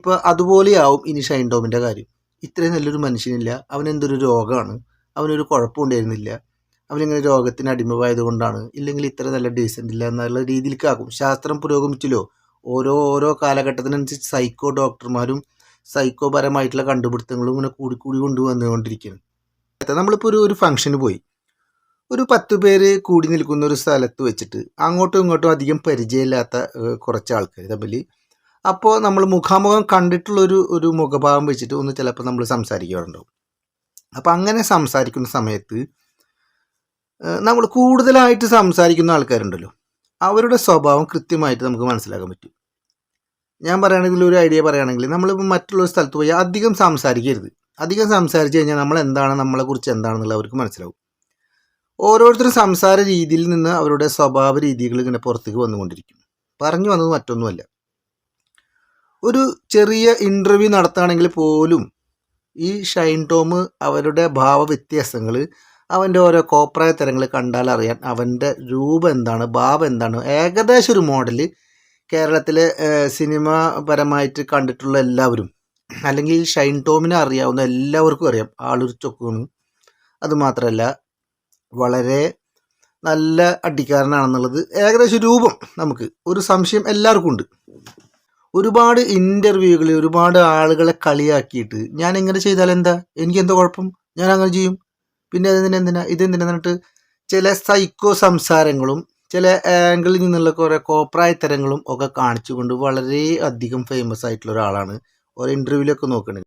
ഇപ്പോൾ അതുപോലെയാവും ഇനി ഷൈൻ ടോമിന്റെ കാര്യം. ഇത്രയും നല്ലൊരു മനുഷ്യനില്ല. അവൻ എന്തൊരു രോഗമാണ്? അവനൊരു കുഴപ്പമുണ്ടായിരുന്നില്ല. അവനിങ്ങനെ രോഗത്തിന് അടിമമായത് കൊണ്ടാണ് ഇല്ലെങ്കിൽ ഇത്ര നല്ല ഡീസന്റ് ഇല്ല എന്നുള്ള രീതിയിലേക്കാകും. ശാസ്ത്രം പുരോഗമിച്ചല്ലോ? ഓരോ ഓരോ കാലഘട്ടത്തിനനുസരിച്ച് സൈക്കോ ഡോക്ടർമാരും സൈക്കോപരമായിട്ടുള്ള കണ്ടുപിടുത്തങ്ങളും ഇങ്ങനെ കൂടി കൂടി കൊണ്ടുവന്നുകൊണ്ടിരിക്കുന്നു. നമ്മളിപ്പോൾ ഒരു ഒരു ഫംഗ്ഷന് പോയി. ഒരു പത്ത് പേര് കൂടി നിൽക്കുന്ന ഒരു സ്ഥലത്ത് വെച്ചിട്ട് അങ്ങോട്ടും ഇങ്ങോട്ടും അധികം പരിചയമില്ലാത്ത കുറച്ച് ആൾക്കാർ തമ്മിൽ അപ്പോൾ നമ്മൾ മുഖാമുഖം കണ്ടിട്ടുള്ളൊരു ഒരു ഒരു മുഖഭാവം വെച്ചിട്ട് ഒന്ന് ചിലപ്പോൾ നമ്മൾ സംസാരിക്കാറുണ്ടാവും. അപ്പോൾ അങ്ങനെ സംസാരിക്കുന്ന സമയത്ത് നമ്മൾ കൂടുതലായിട്ട് സംസാരിക്കുന്ന ആൾക്കാരുണ്ടല്ലോ. അവരുടെ സ്വഭാവം കൃത്യമായിട്ട് നമുക്ക് മനസ്സിലാക്കാൻ പറ്റും. ഞാൻ പറയുകയാണെങ്കിൽ ഒരു ഐഡിയ പറയുകയാണെങ്കിൽ നമ്മളിപ്പോൾ മറ്റുള്ള സ്ഥലത്ത് പോയി അധികം സംസാരിക്കരുത്. അധികം സംസാരിച്ച് കഴിഞ്ഞാൽ നമ്മൾ എന്താണ് നമ്മളെക്കുറിച്ച് എന്താണെന്നുള്ളത് അവർക്ക് മനസ്സിലാവും. ഓരോരുത്തരും സംസാര രീതിയിൽ നിന്ന് അവരുടെ സ്വഭാവ രീതികൾ ഇങ്ങനെ പുറത്തേക്ക് വന്നുകൊണ്ടിരിക്കും. പറഞ്ഞു വന്നത് മറ്റൊന്നുമല്ല. ഒരു ചെറിയ ഇന്റർവ്യൂ നടത്തുകയാണെങ്കിൽ പോലും ഈ ഷൈൻ ടോം അവരുടെ ഭാവ വ്യത്യാസങ്ങൾ അവന്റെ ഓരോ കോപ്രായ തരങ്ങൾ കണ്ടാൽ അറിയാൻ അവന്റെ രൂപം എന്താണ് ഭാവം എന്താണ്. ഏകദേശം ഒരു മോഡൽ കേരളത്തിലെ സിനിമ പരമായിട്ട് കണ്ടിട്ടുള്ള എല്ലാവരും അല്ലെങ്കിൽ ഷൈൻ ടോമിനെ അറിയാവുന്ന എല്ലാവർക്കും അറിയാം. ആളൊരു ചൊക്കാണ് അതുമാത്രമല്ല വളരെ നല്ല അടിക്കാരനാണെന്നുള്ളത് ഏകദേശം രൂപം നമുക്ക്. ഒരു സംശയം എല്ലാവർക്കും ഉണ്ട്. ഒരുപാട് ഇന്റർവ്യൂകളിൽ ഒരുപാട് ആളുകളെ കളിയാക്കിയിട്ട് ഞാൻ എങ്ങനെ ചെയ്താൽ എന്താ? എനിക്ക് എന്താ കുഴപ്പം? ഞാൻ അങ്ങനെ ചെയ്യും. പിന്നെ അതിന് എന്തിനാ? ഇതെന്തിനാ എന്നിട്ട് ചില സൈക്കോ സംസാരങ്ങളും ചില ആംഗിളിൽ നിന്നുള്ള കുറേ കോപ്രായത്തരങ്ങളും ഒക്കെ കാണിച്ചുകൊണ്ട് വളരെ അധികം ഫേമസ് ആയിട്ടുള്ള ഒരാളാണ്. ഓരോ ഇന്റർവ്യൂവിലൊക്കെ നോക്കുന്നത്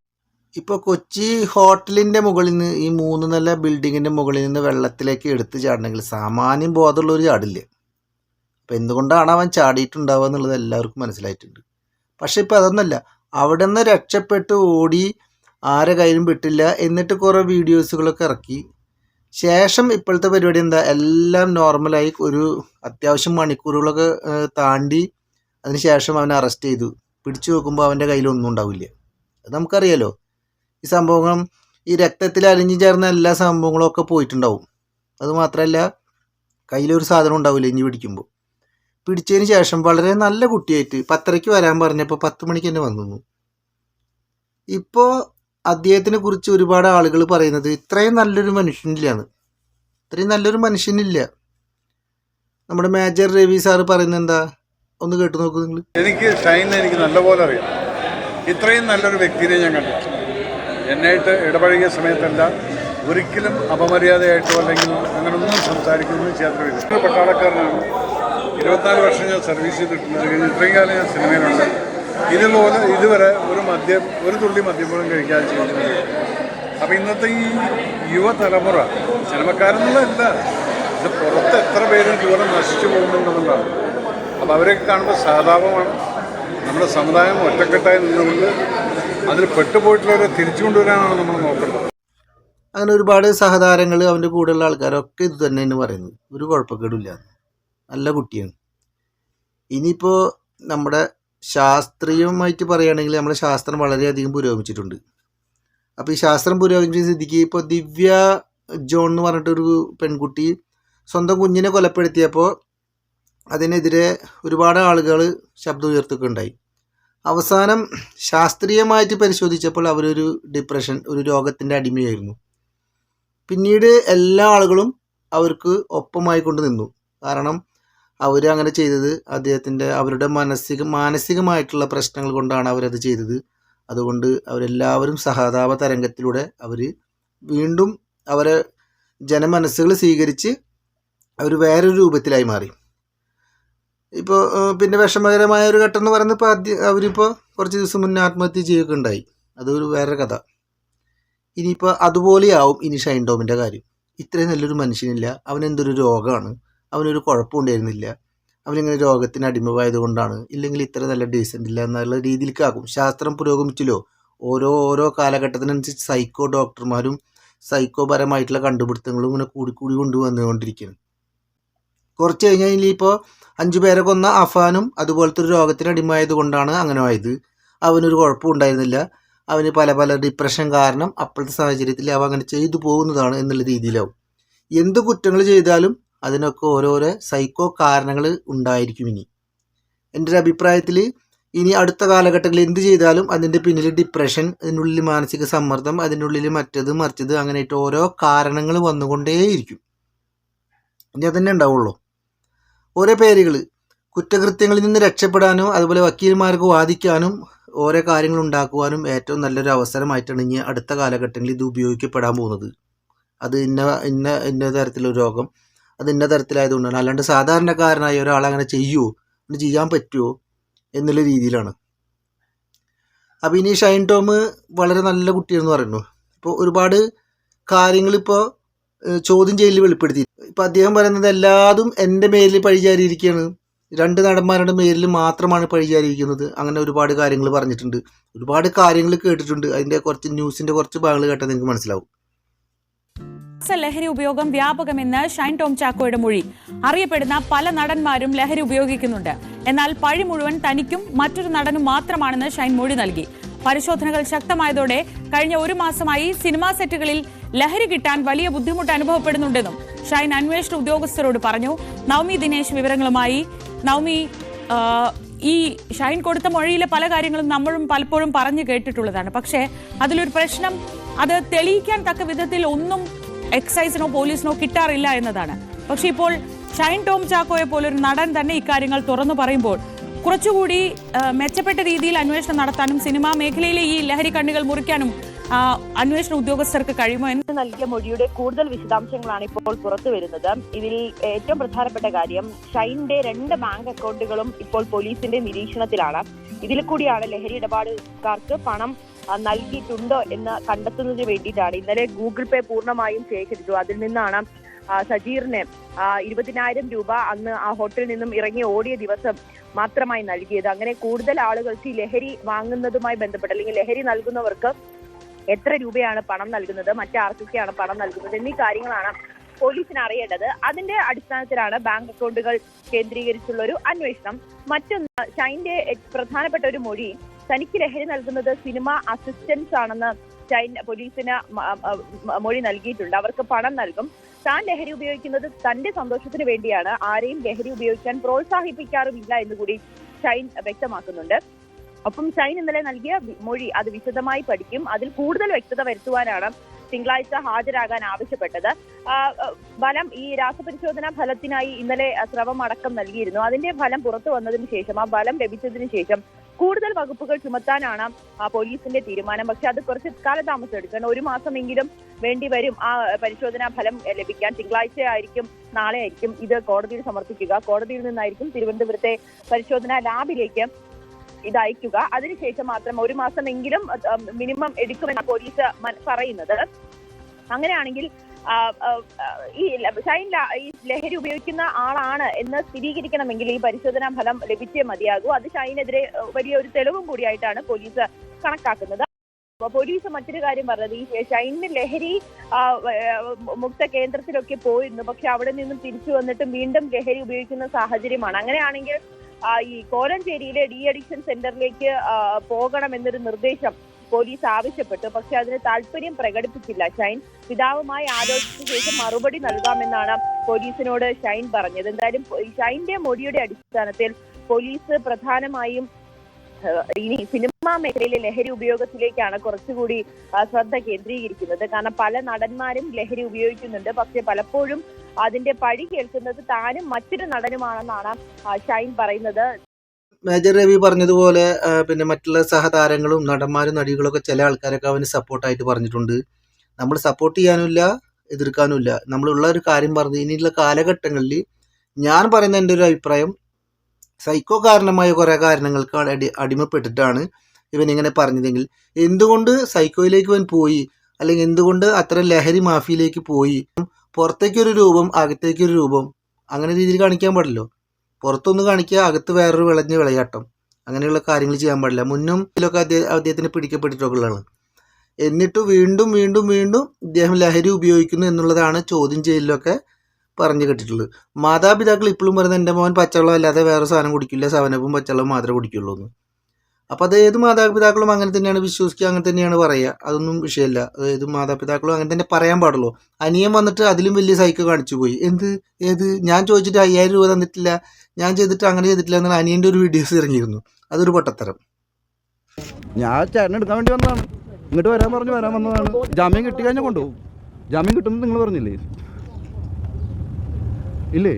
ഇപ്പോൾ കൊച്ചി ഹോട്ടലിന്റെ മുകളിൽ നിന്ന് ഈ മൂന്ന് നല്ല ബിൽഡിങ്ങിന്റെ മുകളിൽ നിന്ന് വെള്ളത്തിലേക്ക് എടുത്ത് ചാടണമെങ്കിൽ സാമാന്യം ബോധമുള്ള ഒരു ചാടില്ല? അപ്പോൾ എന്തുകൊണ്ടാണ് അവൻ ചാടിയിട്ടുണ്ടാവുക എന്നുള്ളത് എല്ലാവർക്കും മനസ്സിലായിട്ടുണ്ട്. പക്ഷെ ഇപ്പോൾ അതൊന്നുമല്ല. അവിടെ നിന്ന് രക്ഷപ്പെട്ട് ഓടി ആരെ കയ്യിലും വിട്ടില്ല. എന്നിട്ട് കുറേ വീഡിയോസുകളൊക്കെ ഇറക്കി. ശേഷം ഇപ്പോഴത്തെ പരിപാടി എന്താ? എല്ലാം നോർമലായി ഒരു അത്യാവശ്യം മണിക്കൂറുകളൊക്കെ താണ്ടി അതിന് ശേഷം അവനെ അറസ്റ്റ് ചെയ്തു. പിടിച്ചു നോക്കുമ്പോൾ അവന്റെ കയ്യിലൊന്നും ഉണ്ടാവില്ല. അത് നമുക്കറിയാലോ. ഈ സംഭവങ്ങൾ ഈ രക്തത്തിൽ അലിഞ്ഞു ചേർന്ന എല്ലാ സംഭവങ്ങളും ഒക്കെ പോയിട്ടുണ്ടാവും. അതുമാത്രമല്ല കയ്യിലൊരു സാധനം ഉണ്ടാവില്ല ഇനി പിടിക്കുമ്പോൾ പിടിച്ചതിന് ശേഷം വളരെ നല്ല കുട്ടിയായിട്ട് പത്തരയ്ക്ക് വരാൻ പറഞ്ഞപ്പോൾ പത്ത് മണിക്ക് തന്നെ വന്നു. ഇപ്പോൾ അദ്ദേഹത്തിനെ കുറിച്ച് ഒരുപാട് ആളുകൾ പറയുന്നത് ഇത്രയും നല്ലൊരു മനുഷ്യനില്ലാണ് ഇത്രയും നല്ലൊരു മനുഷ്യനില്ല. നമ്മുടെ മേജർ രവി സാറ് പറയുന്നത് എന്താ ഒന്ന് കേട്ടു നോക്കൂ നിങ്ങൾ. എനിക്ക് ഷൈനെ എനിക്ക് നല്ലപോലെ അറിയാം. ഇത്രയും നല്ലൊരു വ്യക്തിയെ ഞാൻ കണ്ടിട്ടില്ല എന്നായിട്ട് ഇടപഴകിയ സമയത്തല്ല ഒരിക്കലും അപമര്യാദയായിട്ടോ അല്ലെങ്കിൽ അങ്ങനൊന്നും സംസാരിക്കുന്നു. ഒരു പട്ടാളക്കാരനാണ്. ഇരുപത്തിനാല് വർഷം ഞാൻ സർവീസ് ചെയ്തിട്ടുണ്ട്. ഇത്രയും കാലം ഞാൻ സിനിമയിലുണ്ട്. ഇതുപോലെ ഇതുവരെ ഒരു മദ്യം ഒരു തുള്ളി മദ്യപോലും കഴിക്കാൻ ചെയ്യുന്നത് അപ്പോൾ ഇന്നത്തെ ഈ യുവതലമുറ സിനിമക്കാരെന്നുള്ളതല്ല ഇത് പുറത്ത് എത്ര പേരും ഇതുപോലെ നശിച്ചു പോകുന്നുണ്ടെന്നുള്ളതാണ്. അപ്പോൾ അവരെയൊക്കെ കാണുമ്പോൾ സഹതാപമാണ് നമ്മുടെ സമുദായം ഒറ്റക്കെട്ടായി നിന്നുകൊണ്ട് അതിൽ പെട്ടുപോയിട്ടുള്ളവരെ തിരിച്ചു കൊണ്ടുവരാനാണ് നമ്മൾ നോക്കുന്നത്. അങ്ങനെ ഒരുപാട് സഹതാരങ്ങൾ അവന്റെ കൂടെയുള്ള ആൾക്കാരൊക്കെ ഇത് തന്നെയാണ് പറയുന്നത്. ഒരു കുഴപ്പക്കേടില്ല നല്ല കുട്ടിയാണ്. ഇനിയിപ്പോൾ നമ്മുടെ ശാസ്ത്രീയമായിട്ട് പറയുകയാണെങ്കിൽ നമ്മുടെ ശാസ്ത്രം വളരെയധികം പുരോഗമിച്ചിട്ടുണ്ട്. അപ്പോൾ ഈ ശാസ്ത്രം പുരോഗമിച്ച സ്ഥിതിക്ക് ഇപ്പോൾ ദിവ്യ ജോൺ എന്ന് പറഞ്ഞിട്ടൊരു പെൺകുട്ടി സ്വന്തം കുഞ്ഞിനെ കൊലപ്പെടുത്തിയപ്പോൾ അതിനെതിരെ ഒരുപാട് ആളുകൾ ശബ്ദം ഉയർത്തുകയുണ്ടായി. അവസാനം ശാസ്ത്രീയമായിട്ട് പരിശോധിച്ചപ്പോൾ അവരൊരു ഡിപ്രഷൻ ഒരു രോഗത്തിന്റെ അടിമയായിരുന്നു. പിന്നീട് എല്ലാ ആളുകളും അവർക്ക് ഒപ്പമായി കൊണ്ട് നിന്നു. കാരണം അവർ അങ്ങനെ ചെയ്തത്. അദ്ദേഹത്തിന്റെ അവരുടെ മാനസിക മാനസികമായിട്ടുള്ള പ്രശ്നങ്ങൾ കൊണ്ടാണ് അവരത് ചെയ്തത്. അതുകൊണ്ട് അവരെല്ലാവരും സഹതാപ തരംഗത്തിലൂടെ അവർ വീണ്ടും അവരെ ജനമനസ്സുകൾ സ്വീകരിച്ച് അവർ വേറൊരു രൂപത്തിലായി മാറി. ഇപ്പോൾ പിന്നെ വിഷമകരമായ ഒരു ഘട്ടം എന്ന് പറയുന്നത് ഇപ്പോൾ ആദ്യം അവരിപ്പോൾ കുറച്ച് ദിവസം മുന്നേ ആത്മഹത്യ ചെയ്യുകയൊക്കെ ഉണ്ടായി. അതൊരു വേറെ കഥ. ഇനിയിപ്പോൾ അതുപോലെയാവും ഇനി ഷൈൻ ടോമിന്റെ കാര്യം. ഇത്രയും നല്ലൊരു മനുഷ്യനില്ല. അവനെന്തൊരു രോഗമാണ്. അവനൊരു കുഴപ്പമുണ്ടായിരുന്നില്ല. അവനിങ്ങനെ രോഗത്തിന് അടിമമായത് കൊണ്ടാണ് ഇല്ലെങ്കിൽ ഇത്ര നല്ല ഡീസന്റ് ഇല്ല എന്നുള്ള രീതിയിലേക്കാകും. ശാസ്ത്രം പുരോഗമിച്ചല്ലോ? ഓരോ ഓരോ കാലഘട്ടത്തിനനുസരിച്ച് സൈക്കോ ഡോക്ടർമാരും സൈക്കോപരമായിട്ടുള്ള കണ്ടുപിടുത്തങ്ങളും ഇങ്ങനെ കൂടിക്കൂടി കൂടി കൊണ്ടുവന്നുകൊണ്ടിരിക്കുന്നു. കുറച്ച് കഴിഞ്ഞാൽ ഇപ്പോൾ അഞ്ചു പേരെ കൊന്ന അഫാനും അതുപോലത്തെ ഒരു രോഗത്തിന് അടിമയായത് കൊണ്ടാണ് അങ്ങനെ ആയത്. അവനൊരു കുഴപ്പം ഉണ്ടായിരുന്നില്ല അവന് പല പല ഡിപ്രഷൻ കാരണം അപ്പോഴത്തെ സാഹചര്യത്തിൽ അവ അങ്ങനെ ചെയ്തു പോകുന്നതാണ് എന്നുള്ള രീതിയിലാവും. എന്ത് കുറ്റങ്ങൾ ചെയ്താലും അതിനൊക്കെ ഓരോരോ സൈക്കോ കാരണങ്ങൾ ഉണ്ടായിരിക്കും ഇനി. എന്റെ ഒരു അഭിപ്രായത്തിൽ ഇനി അടുത്ത കാലഘട്ടങ്ങളിൽ എന്ത് ചെയ്താലും അതിന്റെ പിന്നിൽ ഡിപ്രഷൻ അതിനുള്ളിൽ മാനസിക സമ്മർദ്ദം അതിന്റെ ഉള്ളിൽ മറ്റത് മറിച്ചത് അങ്ങനെയായിട്ട് ഓരോ കാരണങ്ങൾ വന്നുകൊണ്ടേയിരിക്കും. ഇനി അതന്നെ ഉണ്ടാവുള്ളൂ. ഓരോ പേരുകൾ കുറ്റകൃത്യങ്ങളിൽ നിന്ന് രക്ഷപ്പെടാനും അതുപോലെ വക്കീൽമാർക്ക് വാദിക്കാനും ഓരോ കാര്യങ്ങൾ ഉണ്ടാക്കുവാനും ഏറ്റവും നല്ലൊരു അവസരമായിട്ടാണ് ഇനി അടുത്ത കാലഘട്ടങ്ങളിൽ ഇത് ഉപയോഗിക്കപ്പെടാൻ പോകുന്നത്. അത് ഇന്ന ഇന്ന ഇന്ന തരത്തിലൊരു രോഗം. അത് ഇന്ന തരത്തിലായതുകൊണ്ടാണ് അല്ലാണ്ട് സാധാരണക്കാരനായ ഒരാൾ അങ്ങനെ ചെയ്യുമോ അങ്ങനെ ചെയ്യാൻ പറ്റുമോ എന്നുള്ള രീതിയിലാണ്. അപ്പോൾ ഇനി ഷൈൻ ടോം വളരെ നല്ല കുട്ടിയെന്ന് പറയുന്നു. ഇപ്പോൾ ഒരുപാട് കാര്യങ്ങളിപ്പോൾ ചോദ്യം ചെയ്യലിൽ വെളിപ്പെടുത്തി. ഇപ്പോൾ അദ്ദേഹം പറയുന്നത് എല്ലാതും എന്റെ മേലിൽ പഴിചാരിയിരിക്കുകയാണ്. രണ്ട് നടന്മാരുടെ മേലിൽ മാത്രമാണ് പഴിചാരിയിരിക്കുന്നത്. അങ്ങനെ ഒരുപാട് കാര്യങ്ങൾ പറഞ്ഞിട്ടുണ്ട്. ഒരുപാട് കാര്യങ്ങൾ കേട്ടിട്ടുണ്ട്. അതിന്റെ കുറച്ച് ന്യൂസിന്റെ കുറച്ച് ഭാഗങ്ങൾ കേട്ടാൽ നിങ്ങൾക്ക് മനസ്സിലാവും. ലഹരി ഉപയോഗം വ്യാപകമെന്ന് ഷൈൻ ടോം ചാക്കോയുടെ മൊഴി. അറിയപ്പെടുന്ന പല നടന്മാരും ലഹരി ഉപയോഗിക്കുന്നുണ്ട്. എന്നാൽ പഴി മുഴുവൻ തനിക്കും മറ്റൊരു നടനും മാത്രമാണെന്ന് ഷൈൻ മൊഴി നൽകി. പരിശോധനകൾ ശക്തമായതോടെ കഴിഞ്ഞ ഒരു മാസമായി സിനിമാ സെറ്റുകളിൽ ലഹരി കിട്ടാൻ വലിയ ബുദ്ധിമുട്ട് അനുഭവപ്പെടുന്നുണ്ടെന്നും ഷൈൻ അന്വേഷണ ഉദ്യോഗസ്ഥരോട് പറഞ്ഞു. നവമി ദിനേശ് വിവരങ്ങളുമായി. നവമി ഈ ഷൈൻ കൊടുത്ത മൊഴിയിലെ പല കാര്യങ്ങളും നമ്മളും പലപ്പോഴും പറഞ്ഞു കേട്ടിട്ടുള്ളതാണ്. പക്ഷേ അതിലൊരു പ്രശ്നം അത് തെളിയിക്കാൻ തക്ക വിധത്തിൽ ഒന്നും എക്സൈസിനോ പോലീസിനോ കിട്ടാറില്ല എന്നതാണ്. പക്ഷേ ഇപ്പോൾ ഷൈൻ ടോം ചാക്കോയെ പോലൊരു നടൻ തന്നെ ഇക്കാര്യങ്ങൾ തുറന്നു പറയുമ്പോൾ കുറച്ചുകൂടി മെച്ചപ്പെട്ട രീതിയിൽ അന്വേഷണം നടത്താനും സിനിമാ മേഖലയിലെ ഈ ലഹരി കണ്ണികൾ മുറിക്കാനും അന്വേഷണ ഉദ്യോഗസ്ഥർക്ക് കഴിയുമോ എന്ന് നൽകിയ മൊഴിയുടെ കൂടുതൽ വിശദാംശങ്ങളാണ് ഇപ്പോൾ പുറത്തു വരുന്നത്. ഇതിൽ ഏറ്റവും പ്രധാനപ്പെട്ട കാര്യം ഷൈനിന്റെ രണ്ട് ബാങ്ക് അക്കൗണ്ടുകളും ഇപ്പോൾ പോലീസിന്റെ നിരീക്ഷണത്തിലാണ്. ഇതിൽ കൂടിയാണ് ലഹരി ഇടപാടുകാർക്ക് പണം നൽകിയിട്ടുണ്ടോ എന്ന് കണ്ടെത്തുന്നതിന് വേണ്ടിയിട്ടാണ്. ഇന്നലെ ഗൂഗിൾ പേ പൂർണമായും ശേഖരിച്ചു. അതിൽ നിന്നാണ് സജീറിന് ഇരുപതിനായിരം രൂപ അന്ന് ആ ഹോട്ടലിൽ നിന്നും ഇറങ്ങി ഓടിയ ദിവസം മാത്രമായി നൽകിയത്. അങ്ങനെ കൂടുതൽ ആളുകൾക്ക് ഈ ലഹരി വാങ്ങുന്നതുമായി ബന്ധപ്പെട്ട് അല്ലെങ്കിൽ ലഹരി നൽകുന്നവർക്ക് എത്ര രൂപയാണ് പണം നൽകുന്നത് മറ്റാർക്കൊക്കെയാണ് പണം നൽകുന്നത് എന്നീ കാര്യങ്ങളാണ് പോലീസിന് അറിയേണ്ടത്. അതിന്റെ അടിസ്ഥാനത്തിലാണ് ബാങ്ക് അക്കൗണ്ടുകൾ കേന്ദ്രീകരിച്ചുള്ള ഒരു അന്വേഷണം. മറ്റൊന്ന് ഷൈന്റെ പ്രധാനപ്പെട്ട ഒരു മൊഴി തനിക്ക് ലഹരി നൽകുന്നത് സിനിമ അസിസ്റ്റൻസ് ആണെന്ന് ചൈന പോലീസിന് മൊഴി നൽകിയിട്ടുണ്ട്. അവർക്ക് പണം നൽകും. താൻ ലഹരി ഉപയോഗിക്കുന്നത് തന്റെ സന്തോഷത്തിന് വേണ്ടിയാണ്. ആരെയും ലഹരി ഉപയോഗിക്കാൻ പ്രോത്സാഹിപ്പിക്കാറുമില്ല എന്ന് കൂടി ചൈൻ വ്യക്തമാക്കുന്നുണ്ട്. ഒപ്പം ചൈൻ ഇന്നലെ നൽകിയ മൊഴി അത് വിശദമായി പഠിക്കും. അതിൽ കൂടുതൽ വ്യക്തത വരുത്തുവാനാണ് തിങ്കളാഴ്ച ഹാജരാകാൻ ആവശ്യപ്പെട്ടത്. ഫലം ഈ രാസപരിശോധനാ ഫലത്തിനായി ഇന്നലെ സ്രവം അടക്കം നൽകിയിരുന്നു. അതിന്റെ ഫലം പുറത്തു വന്നതിന് ശേഷം ആ ഫലം ലഭിച്ചതിന് ശേഷം കൂടുതൽ വകുപ്പുകൾ ചുമത്താനാണ് പോലീസിന്റെ തീരുമാനം. പക്ഷെ അത് കുറച്ച് കാലതാമസം എടുക്കണം. ഒരു മാസമെങ്കിലും വേണ്ടി വരും. ആ പരിശോധനാ ഫലം ലഭിക്കാൻ തിങ്കളാഴ്ച ആയിരിക്കും നാളെ ആയിരിക്കും ഇത് കോടതിയിൽ സമർപ്പിക്കുക. കോടതിയിൽ നിന്നായിരിക്കും തിരുവനന്തപുരത്തെ പരിശോധനാ ലാബിലേക്ക് ഇത് അയക്കുക. അതിനുശേഷം മാത്രം ഒരു മാസമെങ്കിലും മിനിമം എടുക്കുമെന്ന് പോലീസ് പറയുന്നത്. അങ്ങനെയാണെങ്കിൽ ഈ ഷൈൻ ഈ ലഹരി ഉപയോഗിക്കുന്ന ആളാണ് എന്ന് സ്ഥിരീകരിക്കണമെങ്കിൽ ഈ പരിശോധനാ ഫലം ലഭിച്ചേ മതിയാകൂ. അത് ഷൈനെതിരെ വലിയ ഒരു തെളിവും കൂടിയായിട്ടാണ് പോലീസ് കണക്കാക്കുന്നത്. പോലീസ് മറ്റൊരു കാര്യം പറഞ്ഞത്. ഈ ഷൈനിന് ലഹരി മുക്ത കേന്ദ്രത്തിലൊക്കെ പോയിരുന്നു. പക്ഷെ അവിടെ നിന്നും തിരിച്ചു വന്നിട്ട് വീണ്ടും ലഹരി ഉപയോഗിക്കുന്ന സാഹചര്യമാണ്. അങ്ങനെയാണെങ്കിൽ ഈ കോലഞ്ചേരിയിലെ ഡി അഡിക്ഷൻ സെന്ററിലേക്ക് പോകണമെന്നൊരു നിർദ്ദേശം പോലീസ് ആവശ്യപ്പെട്ടു. പക്ഷെ അതിന് താല്പര്യം പ്രകടിപ്പിച്ചില്ല. ഷൈൻ പിതാവുമായി ആലോചിച്ച ശേഷം മറുപടി നൽകാമെന്നാണ് പോലീസിനോട് ഷൈൻ പറഞ്ഞത്. എന്തായാലും ഷൈന്റെ മൊഴിയുടെ അടിസ്ഥാനത്തിൽ പോലീസ് പ്രധാനമായും ഇനി സിനിമാ മേഖലയിലെ ലഹരി ഉപയോഗത്തിലേക്കാണ് കുറച്ചുകൂടി ശ്രദ്ധ കേന്ദ്രീകരിക്കുന്നത്. കാരണം പല നടന്മാരും ലഹരി ഉപയോഗിക്കുന്നുണ്ട്. പക്ഷെ പലപ്പോഴും അതിന്റെ പഴി കേൾക്കുന്നത് താനും മറ്റൊരു നടനുമാണെന്നാണ് ഷൈൻ പറയുന്നത്. മേജർ രവി പറഞ്ഞതുപോലെ പിന്നെ മറ്റുള്ള സഹതാരങ്ങളും നടന്മാരും നടികളൊക്കെ ചില ആൾക്കാരൊക്കെ അവന് സപ്പോർട്ടായിട്ട് പറഞ്ഞിട്ടുണ്ട്. നമ്മൾ സപ്പോർട്ട് ചെയ്യാനുമില്ല എതിർക്കാനുമില്ല. നമ്മളുള്ള ഒരു കാര്യം പറഞ്ഞു ഇനിയുള്ള കാലഘട്ടങ്ങളിൽ ഞാൻ പറയുന്ന എന്റെ ഒരു അഭിപ്രായം സൈക്കോ കാരണമായ കുറേ കാരണങ്ങൾക്ക് അടി അടിമപ്പെട്ടിട്ടാണ് ഇവൻ ഇങ്ങനെ പറഞ്ഞതെങ്കിൽ. എന്തുകൊണ്ട് സൈക്കോയിലേക്ക് ഇവൻ പോയി? അല്ലെങ്കിൽ എന്തുകൊണ്ട് അത്ര ലഹരി മാഫിയിലേക്ക് പോയി? പുറത്തേക്കൊരു രൂപം അകത്തേക്കൊരു രൂപം അങ്ങനെ രീതിയിൽ കാണിക്കാൻ പാടില്ലോ. പുറത്തൊന്ന് കാണിക്കുക അകത്ത് വേറൊരു വിളഞ്ഞ് വിളയാട്ടം. അങ്ങനെയുള്ള കാര്യങ്ങൾ ചെയ്യാൻ പാടില്ല. മുന്നും ഇതിലൊക്കെ അദ്ദേഹം അദ്ദേഹത്തിന് പിടിക്കപ്പെട്ടിട്ടൊക്കെ എന്നിട്ട് വീണ്ടും വീണ്ടും വീണ്ടും ഇദ്ദേഹം ലഹരി ഉപയോഗിക്കുന്നു എന്നുള്ളതാണ് ചോദ്യം ചെയ്യലിലൊക്കെ പറഞ്ഞു കേട്ടിട്ടുള്ളത്. മാതാപിതാക്കൾ ഇപ്പോഴും പറയുന്നത് എന്റെ മോൻ പച്ചവെള്ളം അല്ലാതെ വേറെ സാധനം കുടിക്കില്ല. സവനപ്പും പച്ചവെള്ളം മാത്രമേ കുടിക്കുള്ളൂ എന്ന് അപ്പോൾ അത് ഏത് മാതാപിതാക്കളും അങ്ങനെ തന്നെയാണ് വിശ്വസിക്കുക അങ്ങനെ തന്നെയാണ് പറയുക. അതൊന്നും വിഷയമല്ല. അത് ഏത് മാതാപിതാക്കളും അങ്ങനെ തന്നെ പറയാൻ പാടുള്ളൂ. അനിയൻ വന്നിട്ട് അതിലും വലിയ സൈക്കോ കാണിച്ചു പോയി. എന്ത്? ഏത്? ഞാൻ ചോദിച്ചിട്ട് അയ്യായിരം രൂപ തന്നിട്ടില്ല. ഞാൻ ചെയ്തിട്ട് അങ്ങനെ ചെയ്തിട്ടില്ല എന്നാൽ അനിയന്റെ ഒരു വീഡിയോസ് ഇറങ്ങിയിരുന്നു. അതൊരു പൊട്ടത്തരം. ഞാൻ ചേട്ടൻ എടുക്കാൻ വേണ്ടി വന്നതാണ്. ഇങ്ങോട്ട് വരാൻ പറഞ്ഞു വരാൻ വന്നതാണ്. ജാമ്യം കിട്ടി കഴിഞ്ഞാൽ കൊണ്ടുപോകും. ജാമ്യം കിട്ടുമെന്ന് നിങ്ങൾ പറഞ്ഞില്ലേ? ഇല്ലേ?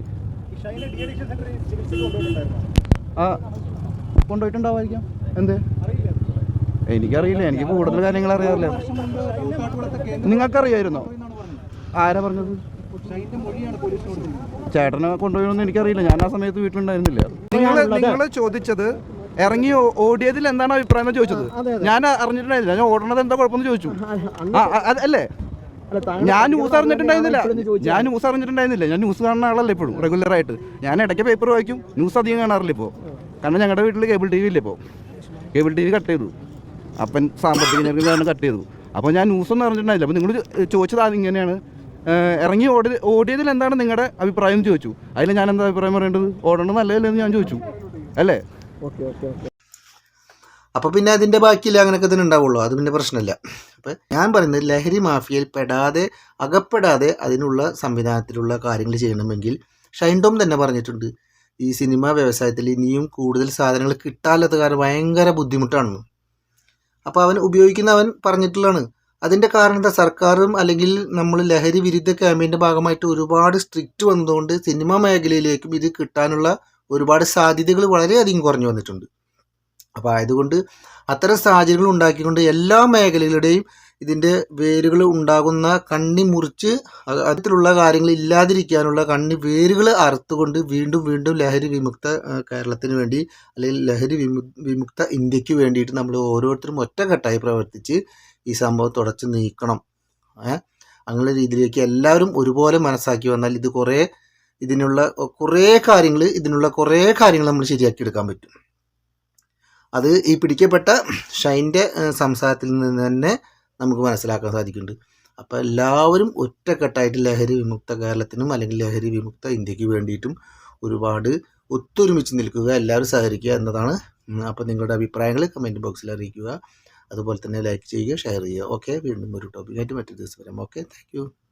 ആ കൊണ്ടുപോയിട്ടുണ്ടാവായിരിക്കാം എന്തേ? എനിക്കറിയില്ല. എനിക്ക് കൂടുതൽ കാര്യങ്ങൾ അറിയാറില്ല. നിങ്ങൾക്കറിയായിരുന്നോ? ആരാ പറഞ്ഞത്? ചേട്ടനെ കൊണ്ടുപോയെന്ന് എനിക്കറിയില്ല. ഞാൻ ആ സമയത്ത് വീട്ടിലുണ്ടായിരുന്നില്ല. നിങ്ങൾ നിങ്ങൾ ചോദിച്ചത് ഇറങ്ങി ഓടിയതിൽ എന്താണ് അഭിപ്രായം എന്ന് ചോദിച്ചത്? ഞാൻ അറിഞ്ഞിട്ടുണ്ടായിരുന്നില്ല. ഞാൻ ഓടണത് എന്താ കുഴപ്പമെന്ന് ചോദിച്ചു. അല്ലേ ഞാൻ ന്യൂസ് അറിഞ്ഞിട്ടുണ്ടായിരുന്നില്ല. ഞാൻ ന്യൂസ് അറിഞ്ഞിട്ടുണ്ടായിരുന്നില്ല. ഞാൻ ന്യൂസ് കാണുന്ന ആളല്ല ഇപ്പോഴും റെഗുലർ ആയിട്ട്. ഞാൻ ഇടയ്ക്ക് പേപ്പർ വായിക്കും. ന്യൂസ് അധികം കാണാറില്ല ഇപ്പോൾ കാരണം ഞങ്ങളുടെ വീട്ടിൽ കേബിൾ ടി വി ഇല്ല ഇപ്പോൾ കേബിൾ ടി വി കട്ട് ചെയ്തു. അപ്പൻ സാമ്പത്തിക ഞങ്ങൾക്ക് കാരണം കട്ട് ചെയ്തു. അപ്പോൾ ഞാൻ ന്യൂസൊന്നും അറിഞ്ഞിട്ടുണ്ടായില്ല. അപ്പോൾ നിങ്ങൾ ചോദിച്ചത് അത് ഇങ്ങനെയാണ്. ഇറങ്ങി ഓടി ഓടിയതിൽ എന്താണ് നിങ്ങളുടെ അഭിപ്രായം ചോദിച്ചു. അതിൽ ഞാൻ എന്താ അഭിപ്രായം പറയേണ്ടത്? ഓടേണ്ടത് നല്ലതല്ലേ എന്ന് ഞാൻ ചോദിച്ചു. അല്ലേ? Okay okay okay. അപ്പോൾ പിന്നെ അതിന്റെ ബാക്കിയില്ല അങ്ങനെയൊക്കെ തന്നെ ഉണ്ടാവുള്ളൂ. അത് പിന്നെ പ്രശ്നമില്ല അപ്പോൾ ഞാൻ പറയുന്നത് ലഹരി മാഫിയയിൽ പെടാതെ അകപ്പെടാതെ അതിനുള്ള സംവിധാനത്തിലുള്ള കാര്യങ്ങൾ ചെയ്യണമെങ്കിൽ ഷൈൻ ടോം തന്നെ പറഞ്ഞിട്ടുണ്ട്. ഈ സിനിമ വ്യവസായത്തിൽ ഇനിയും കൂടുതൽ സാധനങ്ങൾ കിട്ടാല്ലാത്ത കാരണം ഭയങ്കര ബുദ്ധിമുട്ടാണ്. അപ്പോൾ അവൻ ഉപയോഗിക്കുന്ന അവൻ പറഞ്ഞിട്ടുള്ളതാണ്. അതിന്റെ കാരണം എന്താ? സർക്കാരും അല്ലെങ്കിൽ നമ്മൾ ലഹരി വിരുദ്ധ ക്യാമ്പയിന്റെ ഭാഗമായിട്ട് ഒരുപാട് സ്ട്രിക്റ്റ് വന്നതുകൊണ്ട് സിനിമ മേഖലയിലേക്കും ഇത് കിട്ടാനുള്ള ഒരുപാട് സാധ്യതകൾ വളരെയധികം കുറഞ്ഞു വന്നിട്ടുണ്ട്. അപ്പോൾ ആയതുകൊണ്ട് അത്തരം സാഹചര്യങ്ങൾ ഉണ്ടാക്കിക്കൊണ്ട് എല്ലാ മേഖലകളുടെയും ഇതിന്റെ വേരുകൾ ഉണ്ടാകുന്ന കണ്ണി മുറിച്ച് അതിലുള്ള കാര്യങ്ങൾ ഇല്ലാതിരിക്കാനുള്ള കണ്ണി വേരുകൾ അറുത്തുകൊണ്ട് വീണ്ടും വീണ്ടും ലഹരി വിമുക്ത കേരളത്തിന് വേണ്ടി അല്ലെങ്കിൽ ലഹരി വിമു വിമുക്ത ഇന്ത്യയ്ക്ക് വേണ്ടിയിട്ട് നമ്മൾ ഓരോരുത്തരും ഒറ്റക്കെട്ടായി പ്രവർത്തിച്ച് ഈ സംഭവം തുടച്ച് നീക്കണം. അങ്ങനെ രീതിയിലേക്ക് എല്ലാവരും ഒരുപോലെ മനസ്സാക്കി വന്നാൽ ഇത് കുറേ ഇതിനുള്ള കുറേ കാര്യങ്ങൾ ഇതിനുള്ള കുറേ കാര്യങ്ങൾ നമ്മൾ ശരിയാക്കി എടുക്കാൻ പറ്റും. അത് ഈ പിടിക്കപ്പെട്ട ഷൈന്റെ സംസാരത്തിൽ നിന്ന് തന്നെ നമുക്ക് മനസ്സിലാക്കാൻ സാധിക്കുന്നുണ്ട്. അപ്പോൾ എല്ലാവരും ഒറ്റക്കെട്ടായിട്ട് ലഹരി വിമുക്ത കേരളത്തിനും അല്ലെങ്കിൽ ലഹരി വിമുക്ത ഇന്ത്യയ്ക്ക് വേണ്ടിയിട്ടും ഒരുപാട് ഒത്തൊരുമിച്ച് നിൽക്കുക എല്ലാവരും സഹകരിക്കുക എന്നതാണ് അപ്പോൾ നിങ്ങളുടെ അഭിപ്രായങ്ങൾ കമന്റ് ബോക്സിൽ അറിയിക്കുക. അതുപോലെ തന്നെ ലൈക്ക് ചെയ്യുക ഷെയർ ചെയ്യുക. ഓക്കെ വീണ്ടും ഒരു ടോപ്പിക്കായിട്ട് മറ്റൊരു ദിവസം വരാം. Okay thank